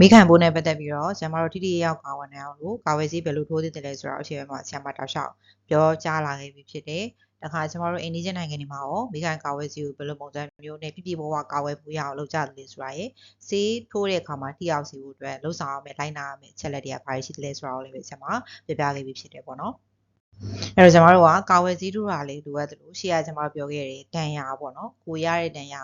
မိခံပိုးနဲ့ပတ်သက်ပြီးတော့ဆရာမတို့ထိထိရောက်ကာဝယ်နိုင်အောင်လို့ကာဝယ်ဆေးဘယ်လိုထိုးသင့်တယ်လဲဆိုတော့အခြေအနေမှာဆရာမတောက်လျှောက်ပြောကြားလာခဲ့ပြီဖြစ်တယ်။တခါကျမတို့အိန္ဒိယနိုင်ငံတွေမှာရောမိခံကာဝယ်ဆေးကိုဘယ်လိုပုံစံမျိုးနဲ့ပြပြဘဝကာဝယ်မှုရအောင်လုပ်ကြတယ်လဲဆိုတာရယ်ဆေးထိုးတဲ့အခါမှာထိရောက်စေဖို့အတွက်လှုပ်ဆောင်ရမယ်လိုက်နာရမယ်အချက်လက်တွေကဘာတွေရှိတယ်လဲဆိုတာကိုလည်းပဲဆရာမပြပြခဲ့ပြီဖြစ်တယ်ပေါ့နော်။အဲ့တော့ကျမတို့ကကာဝယ်ဆေးထိုးတာလေးလိုအပ်တယ်လို့ရှေ့ကကျမတို့ပြောခဲ့တဲ့တန်ရာပေါ့နော်။ကိုရတဲ့တန်ရာ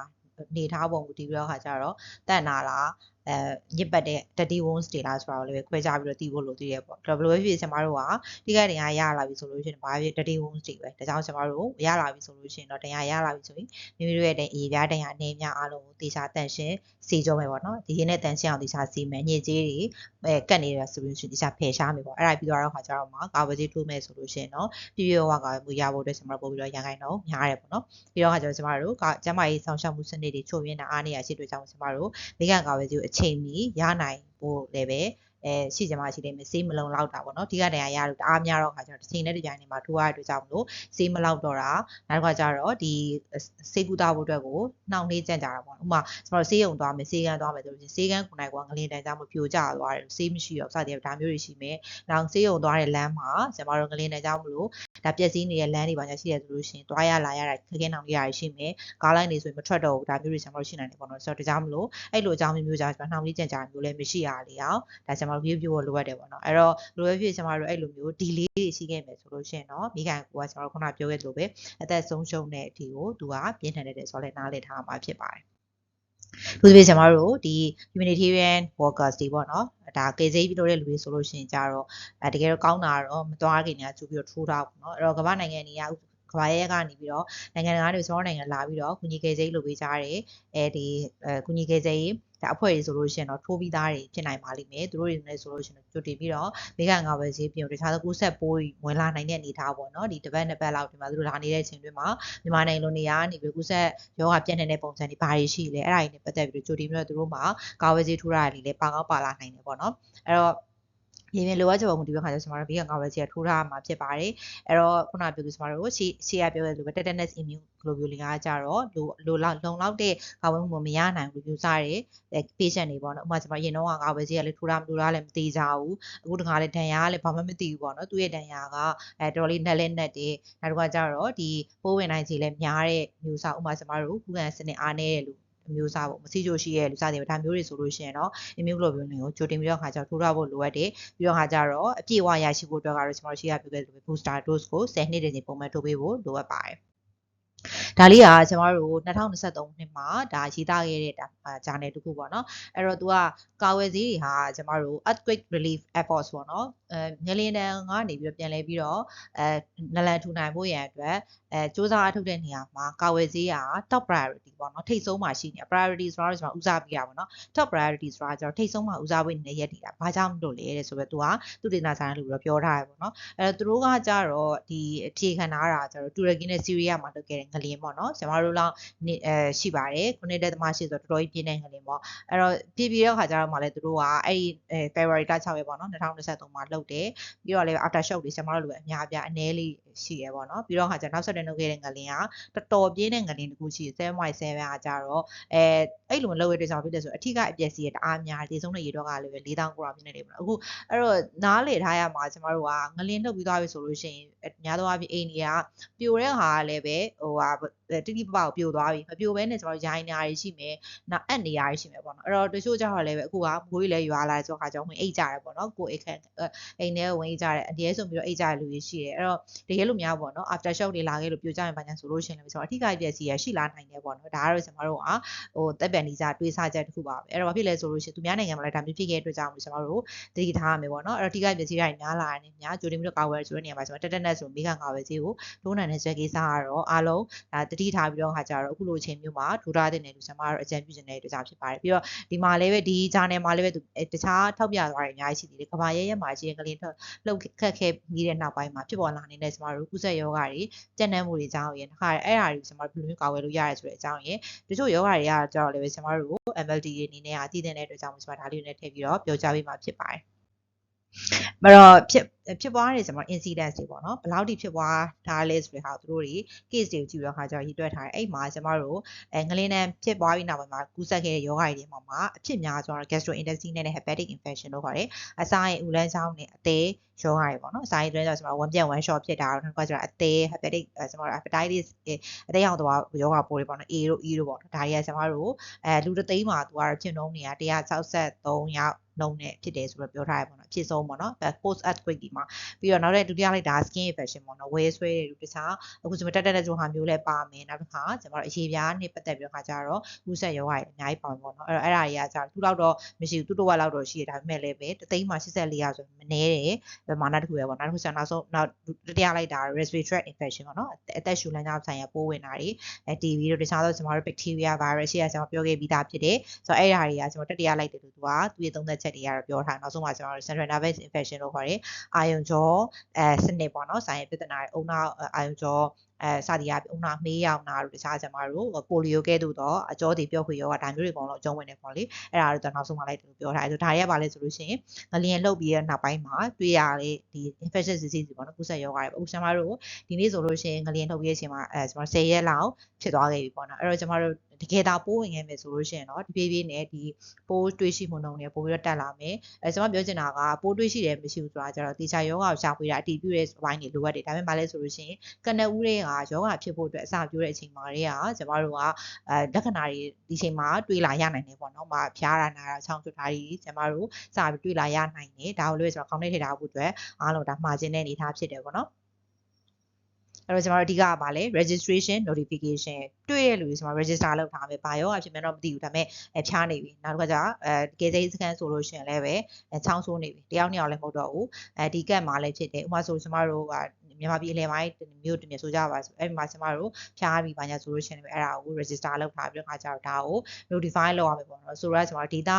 နေထားပုံကိုဒီပြီးတော့ခါကျတော့တန့်နာလား အဲညစ်ပတ်တဲ့ dirty wounds တွေလားဆိုတာကိုလည်းခွဲခြားပြီးတော့သိဖို့လိုသေးတယ်ပေါ့ဒါဘယ်လိုပဲဖြစ်ဖြစ်ကျွန်တော်တို့ကဒီကတင်ရရလာပြီဆိုလို့ရှိရင်ဘာဖြစ် dirty wounds တွေပဲဒါကြောင့်ကျွန်တော်တို့ရလာပြီဆိုလို့ရှိရင်တော့တင်ရရလာပြီဆိုရင်မိမိတို့ရဲ့တင်အေးပြားတင်ရအနေများအားလုံးကိုတေချာတန့်ရှင်းစီကြမယ်ပေါ့နော်ဒီရင်းနဲ့တန့်ရှင်းအောင်တေချာစီမယ်ညစ်ကြေးတွေအဲကတ်နေရဆိုလို့ရှိရင်တေချာဖယ်ရှားမယ်ပေါ့အဲ့ဒါပြီးတော့ခါကျတော့မှကာဝကြေးထိုးမယ်ဆိုလို့ရှိရင်တော့ပြည့်ပြည့်ဝဝကမူရဖို့အတွက်ကျွန်တော်ပို့ပြီးတော့ရန်ခိုင်တော့များတယ်ပေါ့နော်ပြီးတော့ခါကျတော့ကျွန်တော်တို့ကကျမရေးဆောင်ရှောက်မှုစနစ်တွေချုပ်ရင်းတာအားနေရရှိတွေ့ကြောင်းကျွန်တော်တို့မိကန်ကာဝကြေးကိုအချိန်မီရနိုင်ဖို့လည်းပဲ အဲရှိကြမှာရှိတယ်မစေးမလုံလောက်တာပေါ့နော်ဒီကတည်းကရလို့တအားများတော့ခါကျတော့တစ်ချိန်နဲ့တစ်ချိန်နေမှာထိုးရတဲ့အတွက်ကြောင့်မလို့စေးမလောက်တော့တာနောက်တစ်ခါကျတော့ဒီစေးကူတာဖို့အတွက်ကိုနှောင့်နှေးကြံ့ကြတာပေါ့ဥပမာကျွန်တော်စေးရုံသွားမယ်စေးကန်းသွားမယ်ဆိုလို့ချင်းစေးကန်းခုနိုင်ကငလင်တန်ကြောင့်မပြိုကျသွားတယ်စေးမရှိတော့စသည်ဒါမျိုးတွေရှိမယ်နောက်စေးရုံသွားတဲ့လမ်းမှာကျွန်တော်တို့ငလင်တန်ကြောင့်မလို့ဒါပျက်စီးနေတဲ့လမ်းတွေပါညာရှိရဆိုလို့ရှိရင်သွားရလာရတာခက်ခဲနှောင့်နှေးရရှိမယ်ကားလိုင်းတွေဆိုရင်မထွက်တော့ဘူးဒါမျိုးတွေကျွန်တော်တို့ရှိနိုင်တယ်ပေါ့နော်ဆိုတော့ဒါကြောင့်မလို့အဲ့လိုအကြောင်းမျိုးမျိုးကြောင့်ကျွန်တော်နှောင့်နှေးကြံ့ကြမျိုးလည်းမရှိရလေအောင်ဒါကျွန်တော်တို့ view view ကိုလိုအပ်တယ်ပေါ့နော်အဲ့တော့လိုအပ်ဖြစ်ကျွန်တော်တို့အဲ့လိုမျိုး delay တွေရှိခဲ့မယ်ဆိုလို့ရှိရင်တော့မိခိုင်ကိုကကျွန်တော်တို့ခုနပြောခဲ့သလိုပဲအသက်ဆုံးရှုံးတဲ့အထိကိုသူကပြင်းထန်တဲ့ဆိုတော့လည်းနားလည်ထားမှာဖြစ်ပါတယ်သူတို့ကျွန်တော်တို့ဒီ humanitarian workers တွေပေါ့နော်ဒါကေစိပြီးလို့တဲ့လူတွေဆိုလို့ရှိရင်ကြတော့အဲတကယ်တော့ကောင်းတာတော့မသွားခင်ကကျူပြီးတော့ထိုးထားပေါ့နော်အဲ့တော့ကမ္ဘာနိုင်ငံတွေကကဘာရဲကနေပြီးတော့နိုင်ငံတကာတွေကျွန်တော်နိုင်ငံလာပြီးတော့ကုညီကေစိလုပ်ပေးကြတယ်အဲဒီအဲကုညီကေစိဒါအဖွဲ့တွေဆိုလို့ရှိရင်တော့ထိုးပြီးသားတွေဖြစ်နိုင်ပါလိမ့်မယ်သူတို့တွေလည်းဆိုလို့ရှိရင်ကြိုတင်ပြီးတော့မိကန်ငါပဲဈေးပြင်တခြားသောကူးဆက်ပိုးဝင်လာနိုင်တဲ့အနေအထားပေါ့နော်ဒီတစ်ပတ်နှစ်ပတ်လောက်ဒီမှာသူတို့လာနေတဲ့အချိန်တွေမှာမြန်မာနိုင်ငံလိုနေရာနေပြီးကူးဆက်ယောဂပြန့်နေတဲ့ပုံစံတွေဘာတွေရှိလဲအဲ့ဒါတွေနဲ့ပတ်သက်ပြီးတော့ကြိုတင်ပြီးတော့သူတို့မှာကာဝယ်ဈေးထိုးတာတွေလည်းပါကောင်းပါလာနိုင်တယ်ပေါ့နော်အဲ့တော့ ရင်းမြလိုအပ်ချက်ပေါ်မူတည်တဲ့ခါကျကျွန်တော်တို့ဘေးကငါပဲစီကထိုးထားမှာဖြစ်ပါတယ်အဲ့တော့ခုနပြောသူကျွန်တော်တို့ရှေ့ရှေ့ကပြောတဲ့လိုပဲ tetanus immune globulin ကကြတော့လိုလိုလောက်လုံလောက်တဲ့ကာဝယ်မှုမရနိုင်ဘူးယူစားတဲ့ patient တွေပေါ့နော်ဥပမာကျွန်တော်ရင်တော့ငါပဲစီကလည်းထိုးထားမထိုးထားလည်းမသိကြဘူးအခုတခါလည်းဒဏ်ရာကလည်းဘာမှမသိဘူးပေါ့နော်သူ့ရဲ့ဒဏ်ရာကအဲတော်လေးနှက်လဲနှက်တယ်နောက်တစ်ခါကျတော့ဒီပိုးဝင်နိုင်စီလည်းများတဲ့မျိုးစားဥပမာကျွန်တော်တို့ခုခံစနစ်အားနည်းတဲ့လူ အမျိုးအစားပေါ့မစီချိုရှိရဲ့လူစားတွေဒါမျိုးတွေဆိုလို့ရှိရင်တော့ immunoglobulin ကိုကြိုတင်ပြီးတော့ခါကျတော့ထိုးထားဖို့လိုအပ်တယ်ပြီးတော့ခါကျတော့အပြည့်အဝရရှိဖို့အတွက်ကတော့ကျွန်တော်ရှိရပြခဲ့တဲ့ booster dose ကို10နှစ်တည်းပုံမှန်ထိုးပေးဖို့လိုအပ်ပါတယ် ဒါလေးကကျမတို့2023နှစ်မှာဒါရေးသားခဲ့တဲ့ဂျာနယ်တစ်ခုပေါ့နော်အဲ့တော့သူကကာဝယ်ဆေးတွေဟာကျမတို့ earthquake relief efforts ပေါ့နော်အဲငလင်တန်ကနေပြီးတော့ပြန်လဲပြီးတော့အဲနလန်ထူနိုင်ဖို့ရန်အတွက်အဲစ조사အထုတ်တဲ့နေရာမှာကာဝယ်ဆေးက top priority ပေါ့နော်ထိတ်ဆုံးမှာရှိနေ priority ဆိုတော့ကျွန်တော်ဦးစားပေးရပါတော့ top priority ဆိုတာကျွန်တော်ထိတ်ဆုံးမှာဦးစားပေးနေတဲ့ရက်နေတာဘာကြောင့်လို့လဲတဲ့ဆိုတော့သူကသူဒေသဆိုင်လို့ပြောထားတယ်ပေါ့နော်အဲသူတို့ကကြတော့ဒီအခြေခံထားတာကျတော့တူရကီနဲ့ဆီးရီးယားမှာလုပ်ခဲ့တဲ့ငလင်ပေါ့နော်ကျွန်တော်တို့လောက်အဲရှိပါတယ်ခုနှစ်တက်သမားရှိဆိုတော့တော်တော်ကြီးပြင်းတဲ့ငလင်ပေါ့အဲ့တော့ပြည်ပြည်တဲ့ခါကျတော့မှလည်းသူတို့ကအဲ့ဒီ February 6ရက်ပေါ့နော်2023မှာလုပ်တယ်ပြီးတော့လည်း after shock တွေကျွန်တော်တို့လိုပဲအများအပြားအနည်းလေးရှိရပေါ့နော်ပြီးတော့ခါကျနောက်ဆက်တွဲလုပ်ခဲ့တဲ့ငလင်ကတော်တော်ပြင်းတဲ့ငလင်တစ်ခုရှိတယ်7.7ကကြတော့အဲအဲ့လိုမလုပ်ရတဲ့ကြောင့်ဖြစ်တယ်ဆိုအထီးကအပျက်စီးရတအားများဒီဆုံးတဲ့ရေတော့ကလည်းပဲ4000ကိုရာမြင့်နေတယ်ပေါ့အခုအဲ့တော့နားလေထားရမှာကျမတို့ကငလင်ထုတ်ပြီးသွားပြီဆိုလို့ရှိရင်များသောအားဖြင့်အိန္ဒိယပြိုတဲ့ဟာကလည်းပဲဟိုဟာတိတိပပကိုပြိုသွားပြီမပြိုဘဲနဲ့ကျမတို့ရိုင်းနေရရှိမယ်နောက်အက်နေရရှိမယ်ပေါ့နော်အဲ့တော့တချို့ကျတော့လည်းပဲအခုကမိုးကြီးလည်းရွာလာဆိုတော့ခါကြောင့်ဝင်အိတ်ကြတယ်ပေါ့နော်ကိုအိတ်ခန့်အိမ်ထဲဝင်အိတ်ကြတယ်အတည်းဆိုပြီးတော့အိတ်ကြတဲ့လူတွေရှိတယ်အဲ့တော့တကယ်လို့များပေါ့နော် after shock တွေလာခဲ့လို့ပြိုကြရင်ဘာညာဆိုလို့ရှိရင်လည်းဆိုတော့အထီးကပြည့်စီရရှိလာနိုင်တယ်ပေါ့နော်ဒါကတော့ကျမတို့ကဟိုတက်ပန်နီစာတွေးဆချက်တစ်ခုပါပဲအဲ့တော့ဘာဖြစ်လဲဆိုလို့ရှိရင်သူများနိုင်ငံမှာလည်းဒါမျိုးဖြစ်ခဲ့တဲ့အတွက်ကြောင့်ကျမတို့တတိထားရမယ်ပေါ့နော်အဲ့တော့အထီးကပြည့်စီတိုင်းများလာတယ်များကြိုတင်ပြီးတော့ကာဝယ်ဆိုတဲ့နေရာမှာကျမတက်တက်နဲ့ဆိုမိခံကာဝယ်စီကိုထိုးနိုင်တဲ့ဆွဲကိစ္စကတော့အားလုံးဒါတတိထားပြီးတော့ခါကြတော့အခုလိုအချိန်မျိုးမှာထိုးထားတဲ့နေလူကျမတို့အကြံပြုခြင်းတဲ့အတွက်ကြောင့်ဖြစ်ပါတယ်ပြီးတော့ဒီမှာလည်းပဲဒီ channel မှာလည်းပဲတခြားထောက်ပြသွားတယ်အများကြီးရှိသေးတယ်ကဘာရဲရဲမှာရှိရင်ကလေးလှုပ်ခက်ခဲပြီးတဲ့နောက်ပိုင်းမှာဖြစ်ပေါ်လာနေတဲ့ကျမတို့ကုဆက်ယောဂတွေကြက်နှမ်းမှုတွေအကြောင်းရင်းတခါအဲ့ဒါတွေကျမတို့ဘယ်လိုမျိုးကာဝယ်လို့ရရဲဆိုတဲ့အကြောင်းရင်းတချို့ယောဂတွေကကြတော့လည်းပဲကျမတို့ MLD တွေအနေနဲ့အတည်တဲ့အတွက်ကြောင့်ကျမဒါလေးတွေနဲ့ထည့်ပြီးတော့ပြောကြားပေးမှာဖြစ်ပါတယ် အဲ့တော့ဖြစ်ဖြစ်ပွားနေကျွန်တော် incidents တွေပေါ့နော်ဘယ်လောက်ထိဖြစ်ပွားထားလဲဆိုတဲ့ဟာကိုသူတို့တွေ case တွေကိုကြည့်ပြီးတော့ခါကျတော့ရေးတွက်ထားတယ်အဲ့မှာကျွန်တော်တို့အဲငလင်းနဲ့ဖြစ်ပွားပြီးနောက်ပိုင်းမှာကူးစက်ခဲ့တဲ့ယောဂတွေတွေမှာမှာအဖြစ်များဆိုတော့ gastrointestinal နဲ့ hepatic infection တို့ခေါ်တယ်အစာရင်ဥလန်းချောင်းနဲ့အသေးရောဂါတွေပေါ့နော်အစာရင်တွင်းဆိုကျွန်တော် one ပြတ် one shot ဖြစ်တာတော့နောက်ကကျတော့အသေး hepatic ကျွန်တော် hepatitis အသေးအောင်တော့ယောဂပိုးတွေပေါ့နော် A တို့ E တို့ပေါ့နော်ဒါတွေကကျွန်တော်တို့အဲလူတစ်သိန်းမှာသူကတော့ဖြစ်နှုန်းနေတာ163ယောက် နှုန်းနဲ့ဖြစ်တယ်ဆိုတော့ပြောထားရပေါ့နော်ဖြစ်ဆုံးပေါ့နော် post earthquake ဒီမှာပြီးတော့နောက်တဲ့ဒုတိယလိုက်ဒါ skin infection ပေါ့နော်ဝဲဆွဲတဲ့လူတခြားအခုကျွန်တော်တက်တက်တဲ့ကျွန်တော်ဟာမျိုးလည်းပါမယ်နောက်တစ်ခါကျွန်တော်အရေးပြားနဲ့ပတ်သက်ပြီးတော့ခါကြတော့ကူးဆက်ရောဂါတွေအများကြီးပါမယ်ပေါ့နော်အဲ့တော့အဲ့ဒါတွေကကျတော့သူ့လောက်တော့မရှိဘူးသူ့တော့လောက်တော့ရှိရဒါပေမဲ့လည်းပဲတသိန်းမှာ84ရာဆိုမနေတယ်မာနတစ်ခုပဲပေါ့နောက်တစ်ခုကျနောက်ဆုံးနောက်တတိယလိုက်တာ respiratory tract infection ပေါ့နော်အသက်ရှူလမ်းကြောင်းဆိုင်ရာပိုးဝင်တာတွေအဲ TB တို့တခြားသောကျွန်တော်တို့ bacteria virus ရှိရကျွန်တော်ပြောခဲ့ပြီးသားဖြစ်တယ်ဆိုတော့အဲ့ဒါတွေကကျွန်တော်တတိယလိုက်တယ်လို့သူကသူ့ရဲ့သုံးသက်ချက်တွေကတော့ပြောထားနောက်ဆုံးမှာကျွန်တော်တို့ central nervous infection လို့ခေါ်တယ်အာယုံကြောအဲစနစ်ပေါ့နော်ဆိုင်ရာပြဿနာတွေအုံနောက်အာယုံကြောအဲစသည်အပြင်ဥနာမေးရောင်နာတို့တခြားကျွန်မတို့ပိုလီယိုကဲတို့တော့အကျောတွေပြောခွေရောဒါမျိုးတွေအကုန်လုံးအကျုံးဝင်နေပေါ့လေအဲ့ဒါတော့နောက်ဆုံးမှလိုက်တယ်လို့ပြောထားတယ်ဆိုဒါတွေကဘာလဲဆိုလို့ရှိရင်ငလျင်လှုပ်ပြီးတဲ့နောက်ပိုင်းမှာတွေ့ရတဲ့ဒီ infectious disease ပေါ့နော်ကူးစက်ရောဂါတွေအခုကျွန်မတို့ဒီနေ့ဆိုလို့ရှိရင်ငလျင်လှုပ်ပြီးတဲ့အချိန်မှာအဲကျွန်တော်10ရက်လောက်ဖြစ်သွားခဲ့ပြီပေါ့နော်အဲ့တော့ကျွန်မတို့တကယ်ဒါပိုးဝင်ခဲ့မယ်ဆိုလို့ရှိရင်တော့ဒီပြေးပြေးနဲ့ဒီပိုးတွေးရှိမှုနှုန်းတွေပို့ပြီးတော့တက်လာမယ်အဲကျွန်မပြောချင်တာကပိုးတွေးရှိတယ်မရှိဘူးဆိုတာကျတော့တေချာယောဂါကိုရှာဖွေတာအတီးပြည့်တဲ့ဘိုင်းတွေလိုအပ်တယ်ဒါပေမဲ့မလဲဆိုလို့ရှိရင်ကနဦးတွေကယောဂါဖြစ်ဖို့အတွက်အစပြုတဲ့အချိန်မှာတွေကကျွန်မတို့ကအဲလက္ခဏာတွေဒီချိန်မှာတွေးလာရနိုင်တယ်ပေါ့နော်။မဖျားတာနာတာချောင်းကျွတ်တာတွေကျွန်မတို့စပြီးတွေးလာရနိုင်တယ်။ဒါကိုလည်းကျွန်တော်ခေါင်းထဲထည့်ထားဖို့အတွက်အားလုံးဒါမှားခြင်းတဲ့အနေအထားဖြစ်တယ်ပေါ့နော်။အဲ့တော့ကျွန်တော်တို့အဓိကကပါလဲ registration notification တွေ့ရလူတွေကျွန်တော် register လုပ်ထားမယ်ဘာရောအဖြစ်မှန်းတော့မသိဘူးဒါပေမဲ့အဲဖြားနေပြီနောက်တစ်ခါကျအဲကယ်ဆယ်ရေးစကန်ဆိုလို့ရှိရင်လည်းပဲအဲချောင်းဆိုးနေပြီတယောက်နှစ်ယောက်လည်းမဟုတ်တော့ဘူးအဲဒီကတ်မှာလည်းဖြစ်တယ်ဥပမာဆိုကျွန်တော်တို့က မြန်မာပြည်အလယ်ပိုင်းမြို့တမျိုးဆိုကြပါဆိုအဲ့ဒီမှာကျမတို့ဖြားပြီးပါညာဆိုလို့ရှိရင်လည်းအဲ့ဒါကို register လုပ်ထားပြီးတော့ခါကြတော့ဒါကို notify လုပ်ရမယ်ပေါ့နော်ဆိုတော့ကျမတို့ data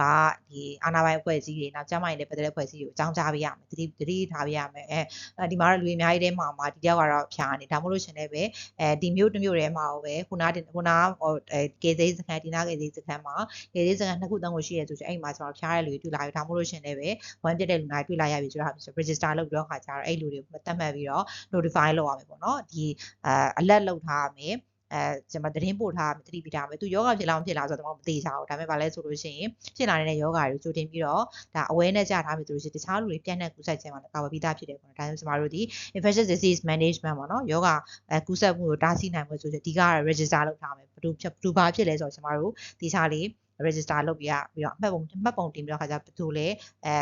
ကဒီအာဏာပိုင်အဖွဲ့အစည်းတွေနောက်ကျန်းမာရေးနဲ့ပတ်သက်တဲ့အဖွဲ့အစည်းတွေကိုအကြောင်းကြားပေးရမယ်တတိတတိထားပေးရမယ်အဲဒီမှာတော့လူအများကြီးတဲမှာမှာဒီတယောက်ကတော့ဖြာနေဒါမှမဟုတ်လို့ရှင်လည်းပဲအဲဒီမျိုးတစ်မျိုးထဲမှာပဲခုနကခုနဟိုအဲကေသေးစခန်းဒီနာကေသေးစခန်းမှာကေသေးစခန်းနှစ်ခုသုံးခုရှိရဲဆိုချင်အဲ့မှာကျွန်တော်ဖြားတဲ့လူတွေတွေ့လာပြီဒါမှမဟုတ်လို့ရှင်လည်းပဲဝမ်းပြတဲ့လူတွေတွေ့လာရပြီဆိုတော့ဆို register လုပ်ပြီးတော့ခါကြတော့အဲ့လူတွေကိုတတ်မှတ်ပြီးတော့ notify လုပ်ရမယ်ပေါ့နော်ဒီအဲ alert လုပ်ထားရမယ် အဲကျွန်မသတင်းပို့ထားသတိပေးထားမယ်သူယောဂဖြစ်လားမဖြစ်လားဆိုတော့ကျွန်တော်မသိချာဘူးဒါပေမဲ့ဗာလဲဆိုလို့ရှိရင်ဖြစ်လာတဲ့ယောဂတွေကိုကြိုတင်ပြီးတော့ဒါ awareness ကြထားမယ်ဆိုလို့ရှိရင်တခြားလူတွေပြန့်နှံ့ကူးစက်ခြင်းမှာလည်းကာဝယ်ပြီးသားဖြစ်တယ်ပေါ့နော်ဒါကြောင့်ကျွန်တော်တို့ဒီ infectious disease management ပေါ့နော်ယောဂအဲကူးစက်မှုကိုတားဆီးနိုင်မှုဆိုရင်အဓိက register လုပ်ထားမယ်ဘယ်သူဘယ်သူဘာဖြစ်လဲဆိုတော့ကျွန်တော်တို့ဒီခြားလေး register လုပ်ပြီးရပြီးတော့အမှတ်ပုံအမှတ်ပုံတင်ပြီးတော့ခါကျဘယ်သူလဲအဲ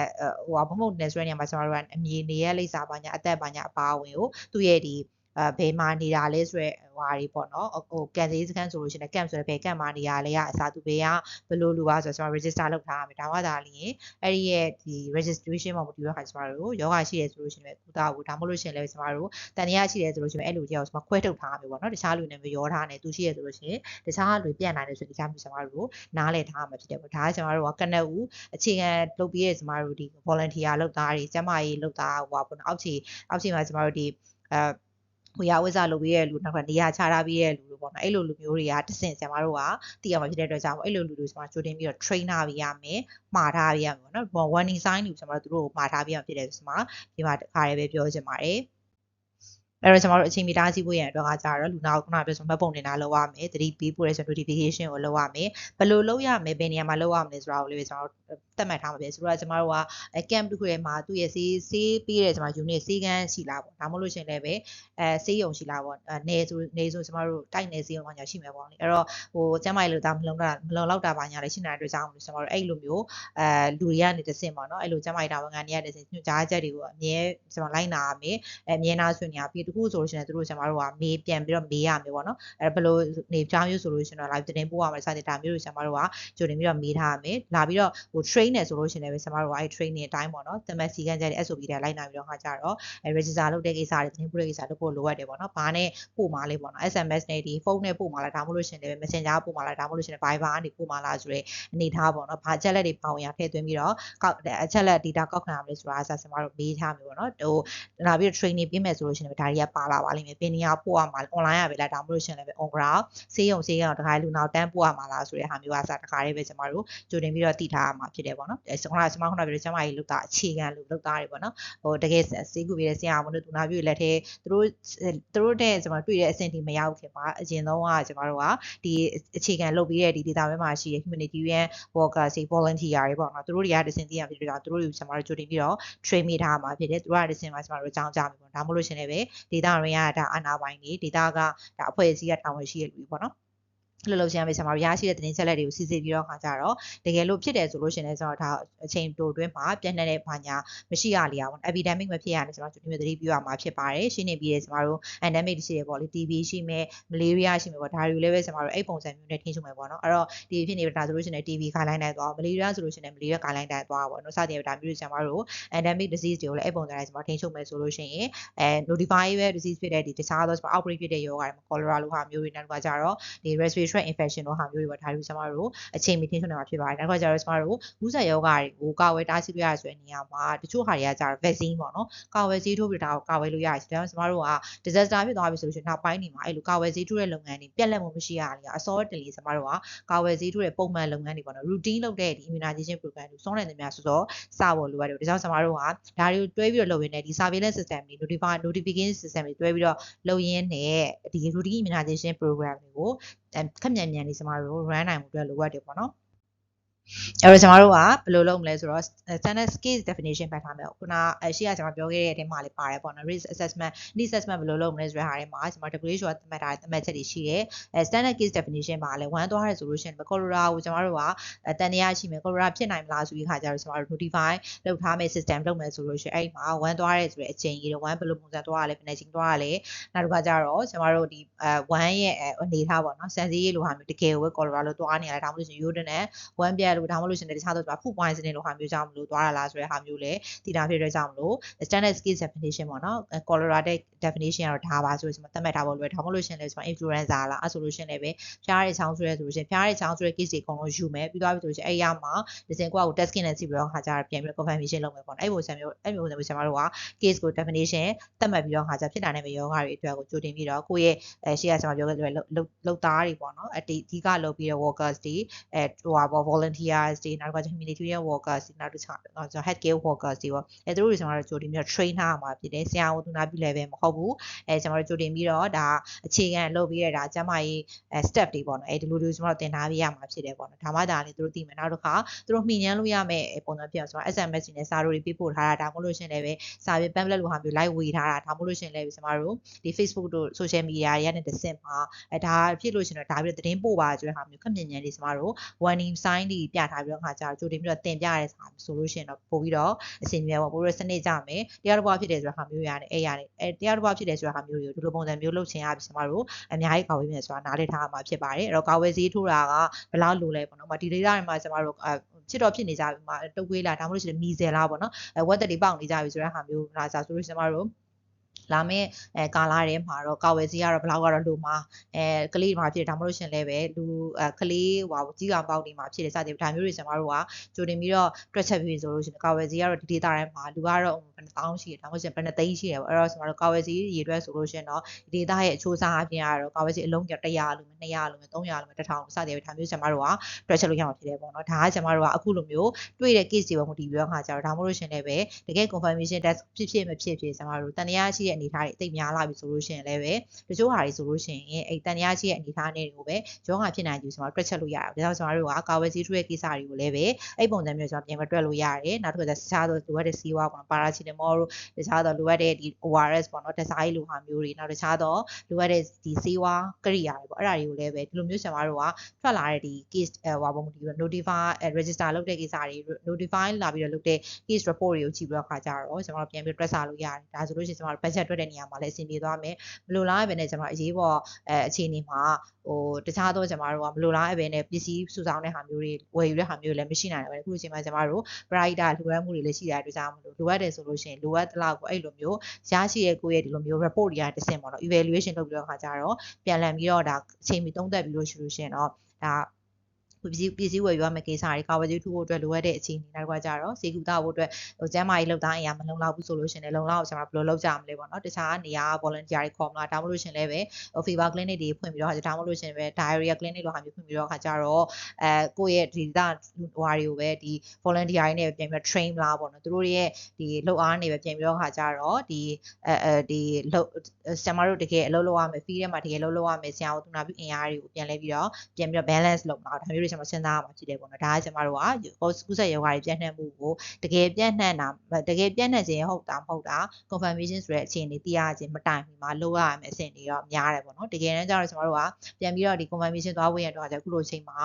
ဟိုဘုံဘုံနယ်ဆိုတဲ့နေရာမှာကျွန်တော်တို့ကအမည်နေရလိပ်စာပါညာအသက်ပါညာအပါအဝင်ကိုသူ့ရဲ့ဒီ အဲဘယ်မှာနေတာလဲဆိုရဲဟွာတွေပေါ့နော်ဟိုကန်သေးစကန်ဆိုလို့ရှိရင် camp ဆိုတဲ့ဘယ် camp မှာနေရလဲကအစားသူဘေးကဘယ်လိုလူပါဆိုတော့ကျွန်တော် register လုပ်ထားရမယ်ဒါမှသာလျှင်အဲ့ဒီရဲ့ဒီ registration မှာမတူတဲ့ခါကျွန်တော်တို့ယောဂရှိရဲဆိုလို့ရှိရင်ကုသဖို့ဒါမှမဟုတ်လို့ရှိရင်လည်းကျွန်တော်တို့တန်တရားရှိရဲဆိုလို့ရှိရင်အဲ့လိုတယောက်ကျွန်တော်ခွဲထုတ်ထားရမယ်ပေါ့နော်တခြားလူနဲ့မရောထားနဲ့သူရှိရဲဆိုလို့ရှိရင်တခြားလူပြန့်နိုင်တယ်ဆိုရင်တခြားမျိုးကျွန်တော်တို့နားလည်ထားမှာဖြစ်တယ်ပေါ့ဒါကကျွန်တော်တို့ကကနက်ဦးအခြေခံလုပ်ပြီးရဲ့ကျွန်တော်တို့ဒီ volunteer လုပ်သားတွေကျမကြီးလုပ်သားဟိုပါပေါ့နော်အောက်ခြေအောက်ခြေမှာကျွန်တော်တို့ဒီအဲ ဟိုရဝိဇ္ဇလုပ်ပြီးရဲ့လူနောက်ကနေရာချထားပြီးရဲ့လူလိုပေါ့နော်အဲ့လိုလူမျိုးတွေကတဆင့်ဆရာမတို့ကတည်ရမှာဖြစ်တဲ့အတွက်ကြောင့်အဲ့လိုလူတွေဆရာမချိုးတင်ပြီးတော့ trainer ပေးရမယ်မှာထားပေးရမယ်ပေါ့နော် warning sign တွေဆရာမတို့တို့ကိုမှာထားပေးရမှာဖြစ်တယ်ဆိုမှဒီမှာတစ်ခါတည်းပဲပြောချင်ပါတယ် အဲ့တော့ကျွန်တော်တို့အချိန်မီတားစီးဖို့ရန်အတွက်ကကြတော့လူနာကိုခုနကပြောဆိုမှတ်ပုံတင်တာလုပ်ရမယ်သတိပေးဖို့ရဆို notification ကိုလုပ်ရမယ်ဘယ်လိုလုပ်ရမလဲဘယ်နေရာမှာလုပ်ရမလဲဆိုတာကိုလည်းကျွန်တော်တို့သတ်မှတ်ထားမှာပဲဆိုတော့ကျွန်တော်တို့က camp တစ်ခုထဲမှာသူ့ရဲ့ဆေးဆေးပေးတဲ့ကျွန်တော် unit ဆေးကန်းရှိလားပေါ့ဒါမှမဟုတ်လို့ရှင်လည်းပဲအဲဆေးရုံရှိလားပေါ့နေဆိုနေဆိုကျွန်တော်တို့တိုက်နေဆေးရုံကညာရှိမှာပေါ့လေအဲ့တော့ဟိုကျမ်းမာရေးလို့ဒါမလုံတာမလုံလောက်တာပါညာလည်းရှိနေတဲ့အတွက်ကြောင့်ကျွန်တော်တို့အဲ့လိုမျိုးအဲလူတွေကနေတဆင့်ပေါ့နော်အဲ့လိုကျမ်းမာရေးတာဝန်ခံတွေကနေတဆင့်ညွှန်ကြားချက်တွေကိုအမြဲကျွန်တော်လိုက်နာရမယ်အမြဲနာဆွေးနွေးရပြီးတခုဆိုလို့ရှင်လည်းသူတို့ကျွန်တော်တို့ကမေးပြန်ပြီးတော့မေးရမယ်ပေါ့နော်အဲဘယ်လိုနေကြောင်းမျိုးဆိုလို့ရှင်တော့ live တင်ပို့ရမယ်စတဲ့ဒါမျိုးတွေကျွန်တော်တို့ကကြိုတင်ပြီးတော့မေးထားရမယ်လာပြီးတော့ဟို train နေဆိုလို့ရှင်လည်းကျမတို့ကအဲ training အတိုင်းပေါ့နော်တမက်စီကန်းချက်တွေ SOP တွေလိုက်နာပြီးတော့ခါကြတော့အဲ register လုပ်တဲ့ကိစ္စတွေသင်ပို့တဲ့ကိစ္စလုပ်ဖို့လိုအပ်တယ်ပေါ့နော်ဘာနဲ့ပို့မှာလဲပေါ့နော် SMS နဲ့ဒီဖုန်းနဲ့ပို့မှာလားဒါမှမဟုတ်လို့ရှင်လည်း Messenger ပို့မှာလားဒါမှမဟုတ်လို့ရှင် Viber ကနေပို့မှာလားဆိုတဲ့အနေထားပေါ့နော်ဘာချက်လက်တွေပေါင်ရထည့်သွင်းပြီးတော့ကောက်အချက်လက် data ကောက်ခံရမလဲဆိုတာအစားကျမတို့မေးထားမယ်ပေါ့နော်ဟိုလာပြီးတော့ training ပေးမယ်ဆိုလို့ရှင်လည်းဒါတွေတွေကပါလာပါလိမ့်မယ်ဘယ်နေရာပို့ရမှာလဲ online ရပဲလားဒါမှမဟုတ်ရှင်လည်းပဲ on ground ဆေးရုံဆေးရုံတခါလူနောက်တန်းပို့ရမှာလားဆိုတဲ့ဟာမျိုးကစတခါလေးပဲကျမတို့ကြိုတင်ပြီးတော့တည်ထားရမှာဖြစ်တယ်ပေါ့နော်အဲခုနကကျမခုနကပြောကျမကြီးလောက်တာအခြေခံလို့လောက်တာတွေပေါ့နော်ဟိုတကယ်ဆေးကူပြီးတဲ့ဆရာမလို့သူနာပြုလက်ထဲသူတို့သူတို့တဲ့ကျမတွေ့တဲ့အဆင့်ထိမရောက်ခင်မှာအရင်ဆုံးကကျမတို့ကဒီအခြေခံလုပ်ပြီးတဲ့ဒီ data ဘက်မှာရှိတဲ့ humanitarian worker စီ volunteer တွေပေါ့နော်သူတို့တွေကတစင်တည်ရဖြစ်ပြီးတော့သူတို့တွေကိုကျမတို့ကြိုတင်ပြီးတော့ train မိထားမှာဖြစ်တယ်သူတို့ကတစင်မှာကျမတို့အကြောင်းကြားမှာပေါ့ဒါမှမဟုတ်လို့ရှင်လည်းပဲ data ရင်းကဒါအနာပိုင်းတွေ data ကဒါအဖွဲ့အစည်းကတာဝန်ရှိရလူတွေပေါ့နော် လှုပ်လှုပ်ရှားမယ်ဆရာမရရှိတဲ့သတင်းချက်လက်တွေကိုစစ်စစ်ပြီးတော့ခါကြတော့တကယ်လို့ဖြစ်တယ်ဆိုလို့ရှင်လည်းကျွန်တော်ဒါအချိန်တိုတွင်းမှာပြန့်နှံ့တဲ့ဘာညာမရှိရလေအောင် epidemic မဖြစ်ရနဲ့ကျွန်တော်ဒီမျိုးသတိပြုရမှာဖြစ်ပါတယ်ရှင်းနေပြီးတယ်ကျွန်တော်တို့ endemic ရှိရပေါ့လေ TB ရှိမယ် malaria ရှိမယ်ပေါ့ဒါတွေကိုလည်းပဲကျွန်တော်တို့အဲ့ပုံစံမျိုးနဲ့ထိန်းချုပ်မယ်ပေါ့နော်အဲ့တော့ဒီဖြစ်နေတာဆိုလို့ရှင်လည်း TB ခိုင်းလိုက်နိုင်သွား malaria ဆိုလို့ရှင်လည်း malaria ခိုင်းလိုက်နိုင်သွားပါတော့စတဲ့ဒါမျိုးတွေကျွန်တော်တို့ endemic disease တွေကိုလည်းအဲ့ပုံစံနဲ့ကျွန်တော်ထိန်းချုပ်မယ်ဆိုလို့ရှင်ရင်အဲ notifiable disease ဖြစ်တဲ့ဒီတခြားသော outbreak ဖြစ်တဲ့ရောဂါတွေမှာ cholera လိုဟာမျိုးတွေနောက်ကကြတော့ဒီ respiratory infection လိုဟာမျိုးတွေပေါ့ဒါတွေကျွန်တော်တို့အချိန်မီထိန်းချုပ်နိုင်မှာဖြစ်ပါတယ်နောက်ကကြတော့ကျွန်တော်တို့ကူးစက်ရောဂါတွေကိုကာဝယ်တားဆီးလို့ရဆိုတဲ့နေရာမှာတချို့ဟာတွေကကြတော့ vaccine ပေါ့နော်ကာဝယ်ဆေးထိုးပြီးဒါကိုကာဝယ်လို့ရတယ်ဒါကြောင့်ကျွန်တော်တို့က disaster ဖြစ်သွားပြီဆိုလို့ရှိရင်နောက်ပိုင်းနေမှာအဲ့လိုကာဝယ်ဆေးထိုးတဲ့လုပ်ငန်းတွေပြက်လက်မှုမရှိရလေအစောတလီကျွန်တော်တို့ကကာဝယ်ဆေးထိုးတဲ့ပုံမှန်လုပ်ငန်းတွေပေါ့နော် routine လုပ်တဲ့ဒီ immunization program တွေစောနိုင်တဲ့များစောစောစဖို့လိုရတယ်ဒါကြောင့်ကျွန်တော်တို့ကဒါတွေကိုတွဲပြီးတော့လုပ်ရင်းနဲ့ဒီ surveillance system တွေ notify notification system တွေတွဲပြီးတော့လုပ်ရင်းနဲ့ဒီ routine immunization program တွေကို ခက်မြန်မြန်လေးကျမတို့ run နိုင်မှုအတွက်လိုအပ်တယ်ပေါ့နော် အဲ့တော့ကျွန်တော်တို့ကဘယ်လိုလုပ်မလဲဆိုတော့ standard case definition ဖတ်ထားမယ်ခုနအရှိကကျွန်တော်ပြောခဲ့တဲ့အထဲမှာလေးပါတယ်ပေါ့နော် risk assessment need assessment ဘယ်လိုလုပ်မလဲဆိုတဲ့ဟာတွေမှာကျွန်တော် WHO ကသတ်မှတ်ထားတဲ့သတ်မှတ်ချက်တွေရှိတယ်အဲ standard case definition မှာလည်းဝမ်းသွားရဲဆိုလို့ရှိရင် cholera ကိုကျွန်တော်တို့ကတန်တရားရှိမယ် cholera ဖြစ်နိုင်မလားဆိုပြီးခါကြတော့ကျွန်တော်တို့ notify လုပ်ထားမယ် system လုပ်မယ်ဆိုလို့ရှိရင်အဲ့မှာဝမ်းသွားရဲဆိုတဲ့အချိန်ကြီးတော့ဝမ်းဘယ်လိုပုံစံသွားရလဲဘယ်နှချိန်သွားရလဲနောက်တစ်ခါကျတော့ကျွန်တော်တို့ဒီအဲဝမ်းရဲ့အနေထားပေါ့နော်စံစည်းရေးလိုဟာမျိုးတကယ်ကို cholera လို့သွားနေရတာဒါမှမဟုတ်ရှင် urine နဲ့ဝမ်းပြက်လို့ဒါမှမဟုတ်ရှင်တခြားတော့ food poisoning လိုဟာမျိုးကြောင့်မလို့သွားရလားဆိုတဲ့ဟာမျိုးလည်းတည်တာဖြစ်တဲ့ကြောင့်မလို့ standard case definition ပေါ့နော် cholera definition ကတော့ဒါပါဆိုရင်သတ်မှတ်ထားဖို့လွယ်ဒါမှမဟုတ်ရှင်လည်းကျွန်တော် influenza လားအဲ့ဆိုလို့ရှင်လည်းပဲဖျားတဲ့ချောင်းဆိုရဲဆိုလို့ရှင်ဖျားတဲ့ချောင်းဆိုရဲ case တွေအကုန်လုံးယူမယ်ပြီးသွားပြီဆိုလို့ရှင်အဲ့ရမှာဒီစင်ကိုကို test kit နဲ့စီပြီးတော့ခါကြပြန်ပြီး confirmation လုပ်မယ်ပေါ့နော်အဲ့ပုံစံမျိုးအဲ့မျိုးစံမျိုးကျွန်တော်တို့က case ကို definition သတ်မှတ်ပြီးတော့ခါကြဖြစ်တာနဲ့ပဲယောဂါတွေအတွက်ကိုကြိုတင်ပြီးတော့ကိုယ့်ရဲ့အဲရှေ့ကကျွန်တော်ပြောခဲ့တဲ့လုံသားတွေပေါ့နော်အဒီအဓိကလုပ်ပြီးတော့ workers တွေအဲဟိုပါ volunteers တွေနောက်က humanitarian workers နောက်တစ်ခြားကျွန်တော် health care workers တွေပေါ့အဲသူတို့တွေကျွန်တော်တို့ကြိုတင်ပြီးတော့ train ထားမှာဖြစ်တယ်ဆရာဝန်သူနာပြုလည်းပဲမဟုတ်ဘူးအဲကျွန်တော်တို့ကြိုတင်ပြီးတော့ဒါအခြေခံလုပ်ပြီးရတာကျမကြီးအဲ step တွေပေါ့နော်အဲဒီလိုလိုကျွန်တော်တို့သင်ထားပေးရမှာဖြစ်တယ်ပေါ့နော်ဒါမှဒါလည်းသူတို့သိမယ်နောက်တစ်ခါသူတို့မှီညမ်းလို့ရမယ်ပုံစံပြအောင်ကျွန်တော် SMS နဲ့စာတို့တွေပေးပို့ထားတာဒါမှမဟုတ်လို့ရှင်လည်းပဲစာပြေ pamphlet လိုဟာမျိုး live ဝေထားတာဒါမှမဟုတ်လို့ရှင်လည်းကျွန်တော်တို့ဒီ Facebook တို့ social media တွေကနေတစ်ဆင့်မှာအဲဒါဖြစ်လို့ရှင်တော့ဒါပြီးတော့သတင်းပို့ပါဆိုတဲ့ဟာမျိုးခက်မြင်ညံလေးကျွန်တော်တို့ warning sign တွေပြထားပြီးတော့ခါကြာကြိုတင်ပြီးတော့တင်ပြရတဲ့စာဆိုလို့ရှိရင်တော့ပို့ပြီးတော့အစီအစဉ်ပေါ့ပို့ပြီးတော့စနစ်ကြမယ်တရားတော်ဘာဖြစ်တယ်ဆိုတဲ့ဟာမျိုးရတယ်အဲ့ရတယ်အဲတရားတော်ဘာဖြစ်တယ်ဆိုတဲ့ဟာမျိုးတွေကိုဒီလိုပုံစံမျိုးလုပ်ချင်ရပြီကျွန်တော်တို့အများကြီးကောက်ဝေးမယ်ဆိုတာနားလည်ထားမှာဖြစ်ပါတယ်အဲ့တော့ကောက်ဝေးစည်းထိုးတာကဘယ်လောက်လိုလဲပေါ့နော်ဒီဒေတာတွေမှာကျွန်တော်တို့ဖြစ်တော့ဖြစ်နေကြပြီမှာတုတ်ကွေးလာဒါမှမဟုတ်ရှင်မီဇယ်လာပေါ့နော်အဲဝက်သက်တွေပေါက်နေကြပြီဆိုတဲ့ဟာမျိုးလာစားဆိုလို့ကျွန်တော်တို့ လာမယ့်အဲကာလာထဲမှာတော့ကာဝယ်စီကတော့ဘလောက်ကတော့လိုမှာအဲကလေးမှာဖြစ်တယ်ဒါမှမဟုတ်ရှင်လည်းပဲလူအဲကလေးဟိုကြီးကောင်ပေါက်နေမှာဖြစ်တယ်စသည်ဒါမျိုးတွေကျွန်တော်တို့ကကြိုတင်ပြီးတော့တွက်ချက်ပြီးဆိုလို့ရှင်ကာဝယ်စီကတော့ဒီဒေတာထဲမှာလူကတော့ဘယ်နှတောင်းရှိတယ်ဒါမှမဟုတ်ရှင်ဘယ်နှသိန်းရှိတယ်ပေါ့အဲ့တော့ကျွန်တော်တို့ကာဝယ်စီရေတွက်ဆိုလို့ရှင်တော့ဒီဒေတာရဲ့အချိုးစားအပြင်ကတော့ကာဝယ်စီအလုံးပြ100လိုမျိုး200လိုမျိုး300လိုမျိုး1000စသည်ဒါမျိုးကျွန်တော်တို့ကတွက်ချက်လို့ရမှာဖြစ်တယ်ပေါ့နော်ဒါကကျွန်တော်တို့ကအခုလိုမျိုးတွေ့တဲ့ case တွေပေါ်မူတည်ပြီးတော့ခါကြတော့ဒါမှမဟုတ်ရှင်လည်းပဲတကယ် confirmation test ဖြစ်ဖြစ်မဖြစ်ဖြစ်ကျွန်တော်တို့တန်တရားရှိတဲ့အနေအထားတွေအသိများလာပြီဆိုလို့ရှိရင်လည်းပဲတချို့ဟာတွေဆိုလို့ရှိရင်အဲ့တန်တရားရှိတဲ့အနေအထားနဲ့တွေကိုပဲယောဂဖြစ်နိုင်တယ်ဆိုတော့တွက်ချက်လို့ရတယ်ဒါကြောင့်ကျွန်တော်တို့ကကာဝယ်ဆေးထိုးရဲ့ကိစ္စတွေကိုလည်းပဲအဲ့ပုံစံမျိုးကျွန်တော်ပြန်မတွက်လို့ရတယ်နောက်တစ်ခုကတခြားသောလိုအပ်တဲ့ဆေးဝါးပေါ့ပါရာချီတမောတို့တခြားသောလိုအပ်တဲ့ဒီ ORS ပေါ့နော်တစားကြီးလိုဟာမျိုးတွေနောက်တခြားသောလိုအပ်တဲ့ဒီဆေးဝါးကရိယာတွေပေါ့အဲ့ဒါတွေကိုလည်းပဲဒီလိုမျိုးကျွန်တော်တို့ကထွက်လာတဲ့ဒီ case ဟိုပုံဒီ notify register လုပ်တဲ့ကိစ္စတွေ notify လာပြီးတော့လုပ်တဲ့ case report တွေကိုကြည့်ပြီးတော့ခါကြတော့ကျွန်တော်ပြန်ပြီးတွက်စားလို့ရတယ်ဒါဆိုလို့ရှိရင်ကျွန်တော် budget တွက်တဲ့နေရာမှာလည်းအဆင်ပြေသွားမယ်မလိုလားပဲနဲ့ကျွန်တော်အရေးပေါ်အဲအခြေအနေမှာဟိုတခြားသောကျွန်တော်တို့ကမလိုလားပဲနဲ့ပစ္စည်းစုဆောင်းတဲ့ဟာမျိုးတွေဝယ်ယူတဲ့ဟာမျိုးတွေလည်းမရှိနိုင်ဘူးအခုအချိန်မှာကျွန်တော်တို့ brighter လိုအပ်မှုတွေလည်းရှိတဲ့အတွက်ကြောင့်မလို့လိုအပ်တယ်ဆိုလို့ရှိရင်လိုအပ်သလောက်ကိုအဲ့လိုမျိုးရရှိရဲ့ကိုယ့်ရဲ့ဒီလိုမျိုး report တွေကတဆင့်ပေါ့နော် evaluation လုပ်ပြီးတော့ခါကြတော့ပြန်လည်ပြီးတော့ဒါအချိန်မီသုံးသပ်ပြီးလို့ရှိလို့ရှိရင်တော့ဒါ ပစ္စည်းပစ္စည်းဝယ်ယူရမယ့်ကိစ္စတွေကာဝယ်ဆေးထိုးဖို့အတွက်လိုအပ်တဲ့အခြေအနေနောက်ကကြတော့စေကူတာဖို့အတွက်ဟိုကျန်းမာရေးလုပ်သားအင်အားမလုံလောက်ဘူးဆိုလို့ရှရင်လည်းလုံလောက်အောင်ကျွန်တော်ဘယ်လိုလုပ်ကြမလဲပေါ့နော်တခြားနေရာ volunteer တွေခေါ်မလားဒါမှမဟုတ်ရှင်လည်းပဲဟို fever clinic တွေဖွင့်ပြီးတော့ဒါမှမဟုတ်ရှင်ပဲ diarrhea clinic လိုဟာမျိုးဖွင့်ပြီးတော့ခါကြတော့အဲကိုယ့်ရဲ့ဒီဒါဟွာတွေကိုပဲဒီ volunteer တွေနဲ့ပြန်ပြီးတော့ train လားပေါ့နော်သူတို့ရဲ့ဒီလုပ်အားနေပဲပြန်ပြီးတော့ခါကြတော့ဒီအဲအဲဒီလုပ်ဆရာမတို့တကယ်အလုပ်လုပ်ရမယ် fee ထဲမှာတကယ်လုပ်လုပ်ရမယ်ဆရာတို့သူနာပြုအင်အားတွေကိုပြန်လဲပြီးတော့ပြန်ပြီးတော့ balance လုပ်မှာဒါမျိုးတွေကျွန်တော်စဉ်းစားရမှာဖြစ်တယ်ပေါ့နော်ဒါကကျွန်တော်တို့ကကူးစက်ယောဂါတွေပြန့်နှံ့မှုကိုတကယ်ပြန့်နှံ့တာတကယ်ပြန့်နှံ့ခြင်းဟုတ်တာမဟုတ်တာ confirmation ဆိုတဲ့အခြေအနေသိရခြင်းမတိုင်မီမှာလုပ်ရမယ်အဆင့်တွေတော့များတယ်ပေါ့နော်တကယ်တမ်းကျတော့ကျွန်တော်တို့ကပြန်ပြီးတော့ဒီ confirmation သွားဝင်ရတော့ကျအခုလိုအချိန်မှာ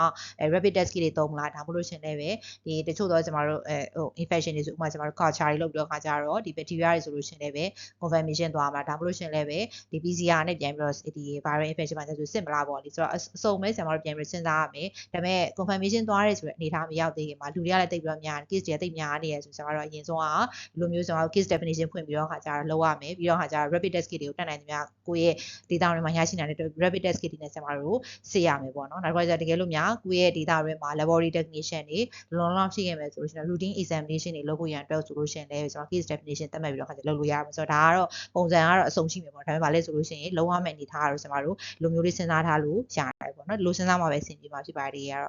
rapid test kit တွေသုံးမလားဒါမှမဟုတ်ရှင်လည်းပဲဒီတချို့တော့ကျွန်တော်တို့အဲဟို infection တွေဆိုဥပမာကျွန်တော်တို့ culture တွေလုပ်ပြီးတော့ခါကြတော့ဒီ bacteria တွေဆိုလို့ရှင်လည်းပဲ confirmation သွားမလားဒါမှမဟုတ်ရှင်လည်းပဲဒီ PCR နဲ့ပြန်ပြီးတော့ဒီ viral infection မှာဆိုစစ်မလားပေါ့လေဆိုတော့အစုံပဲကျွန်တော်တို့ပြန်ပြီးစဉ်းစားရမယ်ဒါပေမဲ့ confirmation သွားရဲဆိုတဲ့အနေအထားမရောက်သေးခင်မှာလူတွေကလည်းတိတ်ပြီးတော့များ case တွေတိတ်များနေရဆိုကျွန်တော်တို့အရင်ဆုံးကဒီလိုမျိုးကျွန်တော်တို့ case definition ဖွင့်ပြီးတော့ခါကြတော့လောက်ရမယ်ပြီးတော့ခါကြတော့ rapid test kit တွေကိုတက်နိုင်သမျှကိုယ့်ရဲ့ data တွေမှာရရှိနိုင်တဲ့ rapid test kit တွေနဲ့ကျွန်တော်တို့စစ်ရမယ်ပေါ့နော်နောက်တစ်ခါကျတကယ်လို့များကိုယ့်ရဲ့ data တွေမှာ laboratory technician တွေလုံလုံလောက်ရှိခဲ့မယ်ဆိုလို့ရှိရင် routine examination တွေလုပ်ဖို့ရန်အတွက်ဆိုလို့ရှိရင်လည်းကျွန်တော် case definition တက်မှတ်ပြီးတော့ခါကြလုပ်လို့ရမှာဆိုတော့ဒါကတော့ပုံစံကတော့အစုံရှိမယ်ပေါ့ဒါပေမဲ့ဗာလဲဆိုလို့ရှိရင်လုံးဝမဲ့အနေထားကတော့ကျွန်တော်တို့လူမျိုးလေးစဉ်းစားထားလို့ရတယ်ပေါ့နော်ဒီလိုစဉ်းစားမှပဲအဆင်ပြေမှာဖြစ်ပါတယ်ကတော့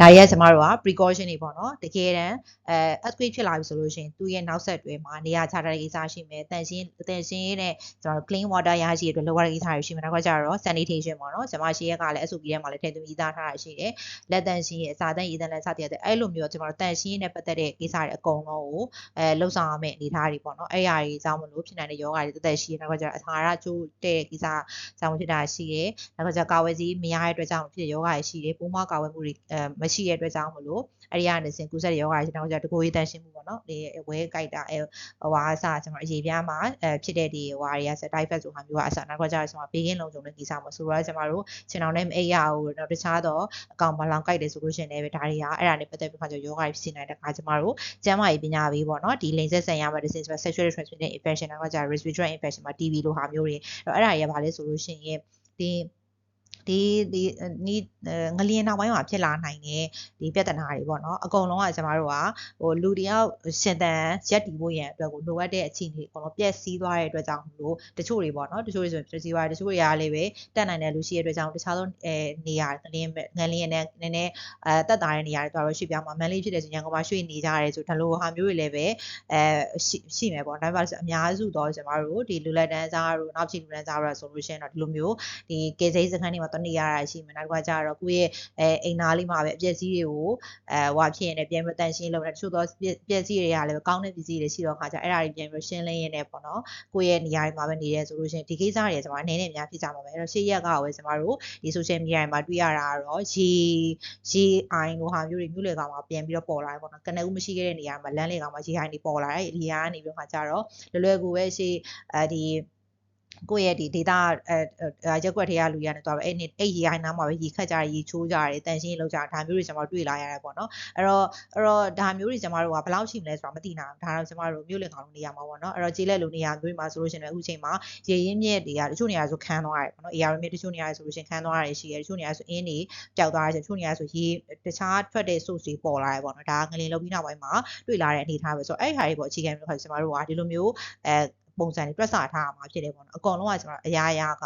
ဒါရဲကျမတို့က precaution တွေပေါ့နော်တကယ်တမ်းအဲ earthquake ဖြစ်လာပြီဆိုလို့ရှိရင်သူ့ရဲ့နောက်ဆက်တွဲမှာနေရာချထားတဲ့ကိစ္စရှိမယ်တန်ရှင်းတန်ရှင်းနဲ့ကျွန်တော် clean water ရရှိရတဲ့လိုရတဲ့ကိစ္စတွေရှိမယ်နောက်ကကျတော့ sanitation ပေါ့နော်ကျမရှိရက်ကလည်း SOP ထဲမှာလည်းထည့်သွင်းပြီးသားထားတာရှိတယ်လက်တန်ရှင်းရဲ့အစာတန်ရေတန်လည်းစတဲ့အဲ့လိုမျိုးကျွန်တော်တန်ရှင်းနဲ့ပတ်သက်တဲ့ကိစ္စတွေအကုန်လုံးကိုအဲလှုပ်ဆောင်ရမယ့်အနေအထားတွေပေါ့နော်အဲ့အရာတွေကြောင့်မလို့ဖြစ်နိုင်တဲ့ယောဂတွေတက်တက်ရှိရနောက်ကကျတော့အထာရချိုးတဲ့ကိစ္စကြောင့်ဖြစ်တာရှိတယ်နောက်ကကျကာဝယ်စီးမရတဲ့အတွက်ကြောင့်ဖြစ်တဲ့ယောဂတွေရှိတယ်ပိုးမကာဝယ်မှုတွေအဲမရှိတဲ့အတွက်ကြောင့်မလို့အဲ့ဒီကနေစင်ကူးဆက်ယောဂါရှင်တော့ကျတကိုရေးတန်ရှင်းမှုပေါ့နော်ဒီဝဲကြိုက်တာအဲဟိုဟာအစားကျွန်တော်အရေးပြားမှာအဲဖြစ်တဲ့ဒီဟိုဟာတွေကစတိုက်ဖက်ဆိုဟာမျိုးကအစားနောက်ကကျတော့ကျွန်တော်ဘေးကင်းလုံးစုံတဲ့ကိစ္စမဆိုတော့ကျွန်တော်တို့ခြေထောင်နဲ့မအိပ်ရဘူးတော့တခြားတော့အကောင်မလောင်ကြိုက်တယ်ဆိုလို့ရှင်လည်းပဲဒါတွေကအဲ့ဒါနဲ့ပတ်သက်ပြီးခါကျယောဂါဖြစ်နေတဲ့ခါကျွန်တော်တို့ကျန်းမာရေးပညာပေးပေါ့နော်ဒီလိန်ဆက်ဆန်ရမှာ disease sexual transmitted infection နောက်ကကျ respiratory infection မှာ TB လိုဟာမျိုးတွေအဲ့ဒါတွေကဘာလဲဆိုလို့ရှင်ရင်ဒီ ဒီဒီနီးငလျင်နောက်ပိုင်းမှာဖြစ်လာနိုင်တဲ့ဒီပြဿနာတွေပေါ့နော်အကုန်လုံးကကျမတို့ကဟိုလူတယောက်ရှင်တန်ရက်တီဖို့ရန်အတွက်ကိုလိုအပ်တဲ့အခြေအနေအကုန်လုံးပြည့်စည်သွားတဲ့အတွက်ကြောင့်မလို့တချို့တွေပေါ့နော်တချို့တွေဆိုရင်ပြည့်စည်သွားတယ်တချို့တွေကလည်းပဲတက်နိုင်တဲ့လူရှိတဲ့အတွက်ကြောင့်တခြားသောအဲနေရာငလျင်ငလျင်နဲ့နည်းနည်းအဲတက်တာတဲ့နေရာတွေတော့ရွှေ့ပြောင်းမှာမန်လေးဖြစ်တဲ့ဆိုရန်ကုန်မှာရွှေ့နေကြရဲဆိုဒါလိုဟာမျိုးတွေလည်းပဲအဲရှိရှိမယ်ပေါ့ဒါပေမဲ့အများစုတော့ကျမတို့ဒီလူလက်တန်းစားတို့နောက်ချီလူလက်တန်းစားတို့ဆိုလို့ရှိရင်တော့ဒီလိုမျိုးဒီကေစိစခန်းတွေမှာတနေရတာရှိမယ်နောက်ကကြတော့ကိုယ့်ရဲ့အဲအိမ်သားလေးမှာပဲအပျက်စီးတွေကိုအဲဟွာဖြစ်ရင်လည်းပြန်ပြီးတန်ရှင်းလုပ်တယ်တချို့သောပျက်စီးတွေကလည်းကောင်းတဲ့ပစ္စည်းတွေရှိတော့ခါကြအဲ့ဒါတွေပြန်ပြီးရှင်းလင်းရင်းနဲ့ပေါ့နော်ကိုယ့်ရဲ့နေရာတွေမှာပဲနေရဲဆိုလို့ရှိရင်ဒီကိစ္စတွေကျွန်တော်အနေနဲ့အများဖြစ်ကြမှာပဲအဲ့တော့ရှေ့ရက်ကပဲကျွန်တော်တို့ဒီ social media တွေမှာတွေ့ရတာကတော့ရေရေအိုင်လိုဟာမျိုးတွေမြို့လေကောင်မှာပြန်ပြီးတော့ပေါ်လာတယ်ပေါ့နော်ကနဦးမရှိခဲ့တဲ့နေရာမှာလမ်းလေကောင်မှာရေအိုင်တွေပေါ်လာတယ်ဒီဟာကနေပြီးတော့ခါကြတော့လွယ်လွယ်ကူပဲရှေ့အဲဒီ ကိုယ့်ရဲ့ဒီ data အဲရက်ွက်ထဲကလူရနေတော့အဲ့နေအဲ့ရေဟိုင်းနားမှာပဲရေခတ်ကြရရေချိုးကြရတယ်တန်ရှင်းလောက်ကြဒါမျိုးတွေကျွန်တော်တွေ့လာရတယ်ပေါ့နော်အဲ့တော့အဲ့တော့ဒါမျိုးတွေကျွန်တော်တို့ကဘယ်လောက်ရှိမလဲဆိုတာမသိနိုင်ဘူးဒါတော့ကျွန်တော်တို့မြို့လင်ကောင်နေရာမှာပေါ့နော်အဲ့တော့ကျေးလက်လူနေရာမျိုးမှာဆိုလို့ရှိရင်အခုချိန်မှာရေရင်းမြစ်တွေကတချို့နေရာဆိုခန်းသွားရတယ်ပေါ့နော် AR မြစ်တချို့နေရာဆိုလို့ရှိရင်ခန်းသွားရတယ်ရှိရတယ်တချို့နေရာဆိုအင်းတွေပျောက်သွားရတယ်တချို့နေရာဆိုရေတခြားထွက်တဲ့ source တွေပေါ်လာတယ်ပေါ့နော်ဒါငလင်လုံးပြီးနောက်ပိုင်းမှာတွေ့လာတဲ့အနေအထားပဲဆိုတော့အဲ့ဟာတွေပေါ့အခြေခံမျိုးခါကျွန်တော်တို့ကဒီလိုမျိုးအဲ ပုံစံတွေတွက်ဆထားရမှာဖြစ်တယ်ပေါ့နော်အကောင်လုံးကကျွန်တော်အရာရာက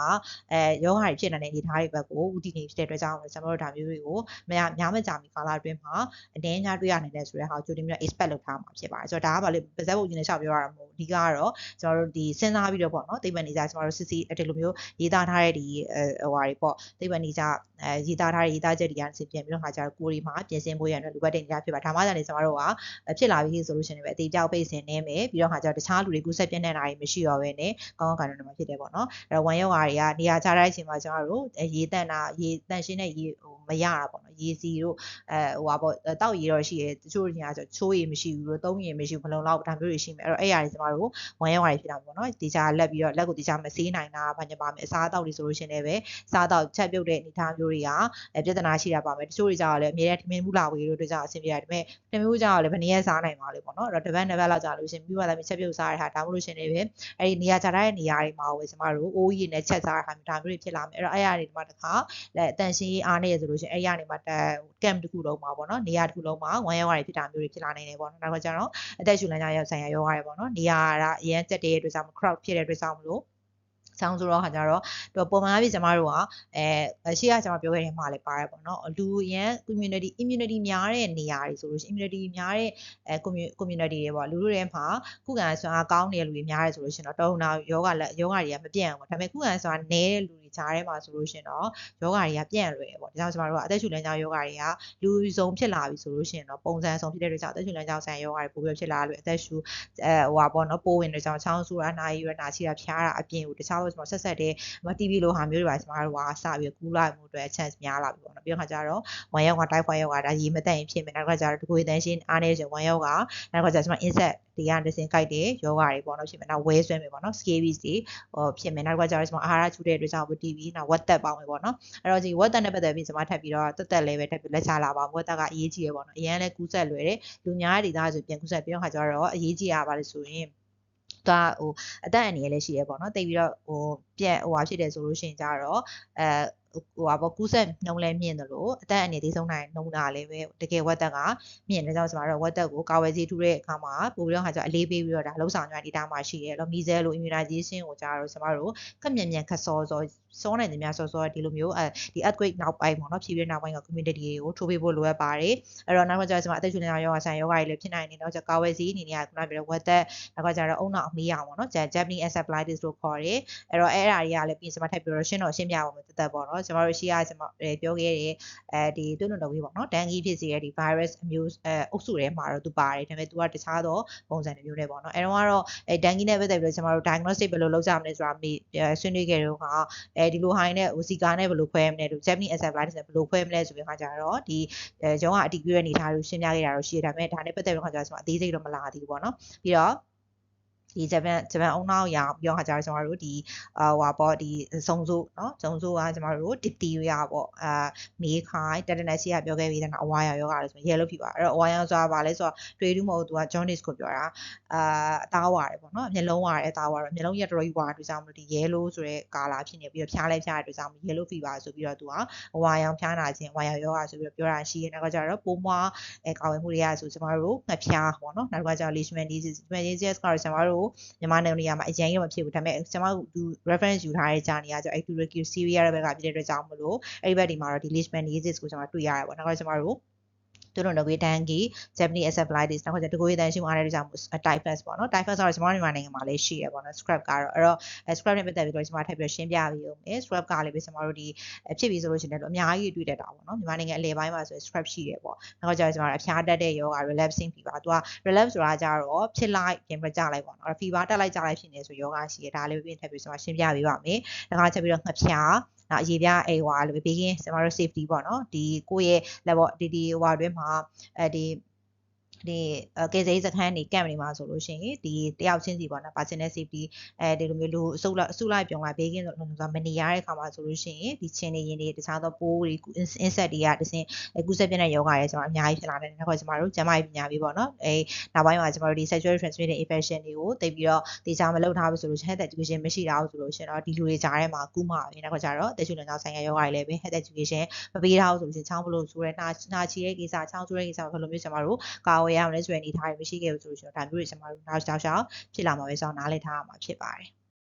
အဲယောဂါတွေဖြစ်နေတဲ့အနေအထားတွေဘက်ကိုဦးတည်နေဖြစ်တဲ့အတွက်ကြောင့်ကျွန်တော်တို့ဒါမျိုးတွေကိုမရများမကြမီကာလအတွင်းမှာအတင်းညာတွေ့ရနိုင်တယ်ဆိုတဲ့ဟာကိုကြိုတင်ပြီးတော့ expect လုပ်ထားမှာဖြစ်ပါတယ်ဆိုတော့ဒါကဘာလဲပါဇက်ပုံကြီးနဲ့ရှောက်ပြောရတာမဟုတ်အဓိကကတော့ကျွန်တော်တို့ဒီစဉ်းစားပြီးတော့ပေါ့နော်သိပ္ပံနေကြကျွန်တော်တို့စစ်စစ်အဲ့ဒီလိုမျိုးရေးသားထားတဲ့ဒီဟိုဟာတွေပေါ့သိပ္ပံနေကြအဲရေးသားထားတဲ့ရေးသားချက်တွေကစစ်ပြန်ပြီးတော့ခါကြကိုရီမှာပြင်ဆင်ဖို့ရတဲ့လူပတ်တင်ကြဖြစ်ပါဒါမှသာလေကျွန်တော်တို့ကဖြစ်လာပြီဆိုလို့ရှိရင်ပဲအသေးပြောက်ပိတ်စင်နေမယ်ပြီးတော့ခါကြတခြားလူတွေကူးဆက်ပြနေတာတွေမရှိတော့ဘဲနဲ့ကောင်းကောင်းကန်တော့မှာဖြစ်တယ်ပေါ့နော်အဲ့တော့ဝမ်ယောဂါတွေကနေရာချတဲ့အချိန်မှာကျွန်တော်တို့ရေတန့်တာရေတန့်ရှင်းတဲ့ရေဟိုမရတာပေါ့နော် ရေစီတို့အဲဟိုပါပေါ့တောက်ရေတော့ရှိရဲတချို့နေရာဆိုချိုးရေမရှိဘူးလို့သုံးရေမရှိဘူးမလုံလောက်ဒါမျိုးတွေရှိမယ်အဲ့တော့အဲ့ຢာတွေကျွန်တော်တို့ဝမ်ယောဂါတွေဖြစ်တာပေါ့နော်ဒီချာလက်ပြီးတော့လက်ကိုဒီချာမဆေးနိုင်တာဘာညပါမယ်အစားအသောက်တွေဆိုလို့ရှိရင်လည်းပဲစားတော့ချက်ပြုတ်တဲ့အနေအထားမျိုးတွေကပြဿနာရှိတာပါမယ်တချို့တွေကြောင့်လည်းအမြဲတမ်းထမင်းဘူးလာဝေးတို့တို့ကြောင့်အဆင်ပြေရတယ်ဒါပေမဲ့ထမင်းဘူးကြောင့်လည်းဘယ်နည်းရစားနိုင်ပါလဲပေါ့နော်အဲ့တော့တစ်ပတ်နှစ်ပတ်လောက်ကြာလို့ရှင်ပြီးသွားတယ်ချက်ပြုတ်စားရတာဒါမှမဟုတ်ရှင်လည်းပဲအဲ့ဒီနေရာချထားတဲ့နေရာတွေမှာပဲကျမတို့အိုးကြီးနဲ့ချက်စားတာမျိုးဒါမျိုးတွေဖြစ်လာမယ်အဲ့တော့အဲ့ရနေဒီမှာတစ်ခါလက်အတန်ရှင်းရေးအားနေရဆိုလို့ရှင်အဲ့ရနေမှာအဲ camp တစ်ခုလုံးမှာပေါ့နော်နေရာတစ်ခုလုံးမှာဝမ်းရောဂါတွေဖြစ်တာမျိုးတွေဖြစ်လာနိုင်တယ်ပေါ့နော်နောက်ကကျတော့အသက်ရှူလမ်းကြောင်းရောက်ဆိုင်ရာယောဂါတွေပေါ့နော်နေရာကအရန်တက်တဲ့အတွက်ကြောင့် crowd ဖြစ်တဲ့အတွက်ကြောင့်မလို့ဆောင်းဆိုတော့ခါကြတော့တော့ပုံမှန်အဖြစ်ကျမတို့ကအဲရှေ့ကကျမပြောခဲ့တဲ့မှာလည်းပါတယ်ပေါ့နော်လူရန် community immunity များတဲ့နေရာတွေဆိုလို့ရှိရင် immunity များတဲ့အဲ community တွေပေါ့လူတို့တွေမှာခုခံဆွမ်းအားကောင်းနေတဲ့လူတွေများတယ်ဆိုလို့ရှိရင်တော့တုံနာယောဂယောဂတွေကမပြန့်ဘူးပေါ့ဒါပေမဲ့ခုခံဆွမ်းအားနည်းတဲ့လူတွေ ကြားထဲမှာဆိုလို့ရှိရင်တော့ယောဂတွေကပြန့်လွယ်ပေါ့ဒါကြောင့်ကျမတို့ကအသက်ရှူလမ်းကြောင်းယောဂတွေကလူစုံဖြစ်လာပြီဆိုလို့ရှိရင်တော့ပုံစံစုံဖြစ်တဲ့အတွက်ကြောင့်အသက်ရှူလမ်းကြောင်းဆိုင်ယောဂတွေပိုပြီးဖြစ်လာလို့အသက်ရှူအဲဟိုပါပေါ့နော်ပိုးဝင်တဲ့ကြောင့်ချောင်းဆူတာနာရီရနာချီတာဖျားတာအပြင်ကိုတခြားလို့ကျွန်တော်ဆက်ဆက်တဲ့မ TV လိုဟာမျိုးတွေပါကျွန်တော်တို့ကစပြီးကူးလိုက်မှုအတွက် chance များလာပြီပေါ့နော်ပြီးတော့ခါကျတော့ဝမ်ယောက်ကတိုက်ခွာယောက်ကဒါရေမတက်ရင်ဖြစ်မယ်နောက်ကကျတော့တကွေတန်းရှင်းအားနေဆိုဝမ်ယောက်ကနောက်ကကျကျွန်တော် insect ဒီကတစင်ကြိုက်တဲ့ယောဂါတွေပေါ့နော်ဖြစ်မယ်နောက်ဝဲဆွဲမယ်ပေါ့နော် scabies တွေဟိုဖြစ်မယ်နောက်ကကျတော့ကျွန်တော်အာဟာရချူတဲ့အတွက်ကြောင့် TV နောက်ဝက်သက်ပေါင်းမယ်ပေါ့နော်အဲ့တော့ဒီဝက်သက်နဲ့ပတ်သက်ပြီးကျွန်မထပ်ပြီးတော့တက်တက်လေးပဲထပ်ပြီးလက်ချလာပါဝက်သက်ကအရေးကြီးရပေါ့နော်အရင်လည်းကူးဆက်လွယ်တယ်လူများတဲ့ဒေသဆိုပြန်ကူးဆက်ပြီးတော့ခါကျတော့အရေးကြီးရပါလေဆိုရင်ဒါဟိုအသက်အန္တရာယ်လည်းရှိရဲပေါ့နော်တိတ်ပြီးတော့ဟိုပြက်ဟိုဟာဖြစ်တယ်ဆိုလို့ရှိရင်ကြတော့အဲ ဟိုပါပေါ့ကူးဆက်နှုံးလဲမြင့်တယ်လို့အသက်အနေသေးဆုံးနိုင်နှုံးတာလည်းပဲတကယ်ဝက်သက်ကမြင့်တဲ့ကြောင့်ကျွန်တော်တို့ဝက်သက်ကိုကာဝယ်ဆေးထူတဲ့အခါမှာပို့ပြီးတော့ခါကျအလေးပေးပြီးတော့ဒါလှုပ်ဆောင်ကြ data မှာရှိရဲလို့မီဇဲလို immunization ကိုကြတော့ကျွန်တော်တို့ခက်မြန်မြန်ခက်စောစောစောနိုင်တယ်များစောစောဒီလိုမျိုးအဲဒီ earthquake နောက်ပိုင်းပေါ့နော်ဖြည်းဖြည်းနောက်ပိုင်းက community တွေကိုထိုးပေးဖို့လိုအပ်ပါတယ်အဲ့တော့နောက်ကကျကျွန်မအသက်ရှူနေတာယောဂဆိုင်ယောဂတွေလည်းဖြစ်နိုင်နေတော့ကျကာဝယ်ဆေးအနေနဲ့ကခုနပြောတဲ့ဝက်သက်နောက်ကကျတော့အုံနောက်အမေးအောင်ပေါ့နော် Japanese encephalitis လို့ခေါ်တယ်အဲ့တော့အဲ့အရာတွေကလည်းပြီးကျွန်မထပ်ပြီးတော့ရှင်းတော့ရှင်းပြပါမယ်တက်တက်ပေါ့နော်ကျွန်တော်တို့ရှိရကျွန်မပြောခဲ့တဲ့အဲဒီတွန်းတွန်းတဝေးပေါ့နော်ဒန်ဂီဖြစ်စေတဲ့ဒီ virus အမျိုးအဲအုပ်စုထဲမှာတော့သူပါတယ်ဒါပေမဲ့ तू ကတခြားသောပုံစံမျိုးနဲ့ပေါ့နော်အဲတော့ကတော့အဲဒန်ဂီနဲ့ပတ်သက်ပြီးတော့ကျွန်တော်တို့ diagnostic ဘယ်လိုလုပ်ကြမလဲဆိုတာမေးဆွေးနွေးခဲ့တော့ကအဲဒီလိုဟိုင်းနဲ့ဟိုစီကာနဲ့ဘယ်လိုခွဲမလဲလို့ Japanese encephalitis နဲ့ဘယ်လိုခွဲမလဲဆိုပြီးခါကြတော့ဒီအဲကျွန်တော်ကအတီးပြည့်တဲ့အနေထားကိုရှင်းပြခဲ့တာတော့ရှိတယ်ဒါပေမဲ့ဒါနဲ့ပတ်သက်ပြီးခါကြတော့ကျွန်တော်အသေးစိတ်တော့မလာသေးဘူးပေါ့နော်ပြီးတော့ ဒီဂျပန်ဂျပန်အုံနောက်ရအောင်ပြောခါကြတော့ကျွန်တော်တို့ဒီအာဟိုပေါ့ဒီစုံစုเนาะစုံစုကကျွန်တော်တို့တစ်တီရပေါ့အာမေးခိုင်းတက်တနက်စီကပြောခဲ့ပြီးတဲ့နောက်အဝါရယောဂါလို့ဆိုရဲလို့ဖြစ်ပါအဲ့တော့အဝါရဆိုတာဗာလဲဆိုတော့တွေးတူးမဟုတ်သူက jaundice ကိုပြောတာအာအသားဝါတယ်ပေါ့နော်မျက်လုံးဝါတယ်အသားဝါတော့မျက်လုံးရက်တော်ကြီးဝါတွေ့ကြောင့်မလို့ဒီ yellow ဆိုတဲ့ကာလာဖြစ်နေပြီးတော့ဖျားလဲဖျားတဲ့တွေ့ကြောင့် yellow fever ဆိုပြီးတော့သူကအဝါရောင်ဖျားနာခြင်းအဝါရောင်ယောဂါဆိုပြီးတော့ပြောတာရှိတယ်နောက်ကကျတော့ပိုးမွားအဲကာဝယ်မှုတွေကဆိုကျွန်တော်တို့ငှက်ဖျားပေါ့နော်နောက်ကကျတော့ leishman disease leishman disease ကတော့ကျွန်တော်တို့ မြန်မာနိုင်ငံနေရာမှာအရင်ရောမဖြစ်ဘူးဒါပေမဲ့ကျွန်မတို့ reference ယူထားတဲ့ဂျာနေကကျတော့ accurate Syria ရဲ့ဘက်ကဖြစ်တဲ့အတွက်ကြောင့်မလို့အဲ့ဒီဘက်ဒီမှာတော့ဒီ leishman disease ကိုကျွန်တော်တွေ့ရတယ်ပေါ့နောက်ကကျွန်တော်တို့ သူတို့တော့ဒန်ဂီ Japanese encephalitis နောက်ကကျတကိုယ်ရတဲ့ရှိမှအားတဲ့ကြောင့် typhus ပေါ့နော် typhus ကတော့ကျွန်တော်မြန်မာနိုင်ငံမှာလည်းရှိရပေါ့နော် scrap ကတော့အဲ့တော့ scrap နဲ့ပတ်သက်ပြီးတော့ကျွန်မထပ်ပြီးရှင်းပြပြီးဦးမယ် scrap ကလည်းပဲကျွန်တော်တို့ဒီဖြစ်ပြီးဆိုလို့ရှိရင်လည်းအများကြီးတွေ့တတ်တာပေါ့နော်မြန်မာနိုင်ငံအလဲပိုင်းမှာဆို scrap ရှိတယ်ပေါ့နောက်ကကျကျွန်တော်အဖျားတက်တဲ့ယောဂ relapsing fever သူက relapse ဆိုတာကြတော့ဖြစ်လိုက်ပြင်ပြကြလိုက်ပေါ့နော် fever တက်လိုက်ကြလိုက်ဖြစ်နေဆိုယောဂရှိရဒါလည်းပြင်ထပ်ပြီးကျွန်မရှင်းပြပေးပါမယ်ဒါကချက်ပြီးတော့ငှက်ဖျား နောက်အရေးပြအေဟွာလိုဘေးကင်းကျွန်တော်တို့ safety ပေါ့နော်ဒီကိုယ့်ရဲ့ level ဒီဒီဟွာတွင်းမှာအဲဒီ ဒီကေဇေးစခန်းနေကန့်နေမှာဆိုလို့ရှိရင်ဒီတယောက်ချင်းစီပေါ့နော် personal safety အဲဒီလိုမျိုးလူအစုလိုက်အစုလိုက်ပြုံလိုက်ဘေးကင်းဆိုမနေရတဲ့ခါမှာဆိုလို့ရှိရင်ဒီချင်းနေရင်တွေတခြားသောပိုးတွေ insect တွေကတစင်ကူးစက်ပြတဲ့ယောဂတွေကျွန်တော်အများကြီးဖြစ်လာတယ်။နောက်ကျွန်တော်တို့ကျန်းမာရေးပညာပေးပေါ့နော်။အဲနောက်ပိုင်းမှာကျွန်တော်တို့ဒီ sexually transmitted infection တွေကိုသိပြီးတော့တေချာမလုပ်ထားဘူးဆိုလို့ရှိရင် health education မရှိတာဘူးဆိုလို့ရှိရင်တော့ဒီလူတွေကြားထဲမှာကူးမှာပဲ။နောက်ကျတော့တချို့လည်းနောက်ဆိုင်ရာယောဂတွေလည်းပဲ health education မပေးထားဘူးဆိုလို့ရှိရင်ချောင်းဘလို့ဆိုရဲနှာနှာချီတဲ့ကိစ္စချောင်းဆိုးတဲ့ကိစ္စဘယ်လိုမျိုးကျွန်တော်တို့ကာဝယ်ရမလဲဆိုတဲ့အနေအထားတွေမရှိခဲ့ဘူးဆိုလို့ရှိရင်ဒါမျိုးတွေကျွန်တော်တို့နောက်ကြောက်ရှောက်ဖြစ်လာမှာပဲဆိုတော့နားလည်ထားရမှာဖြစ်ပါတယ်။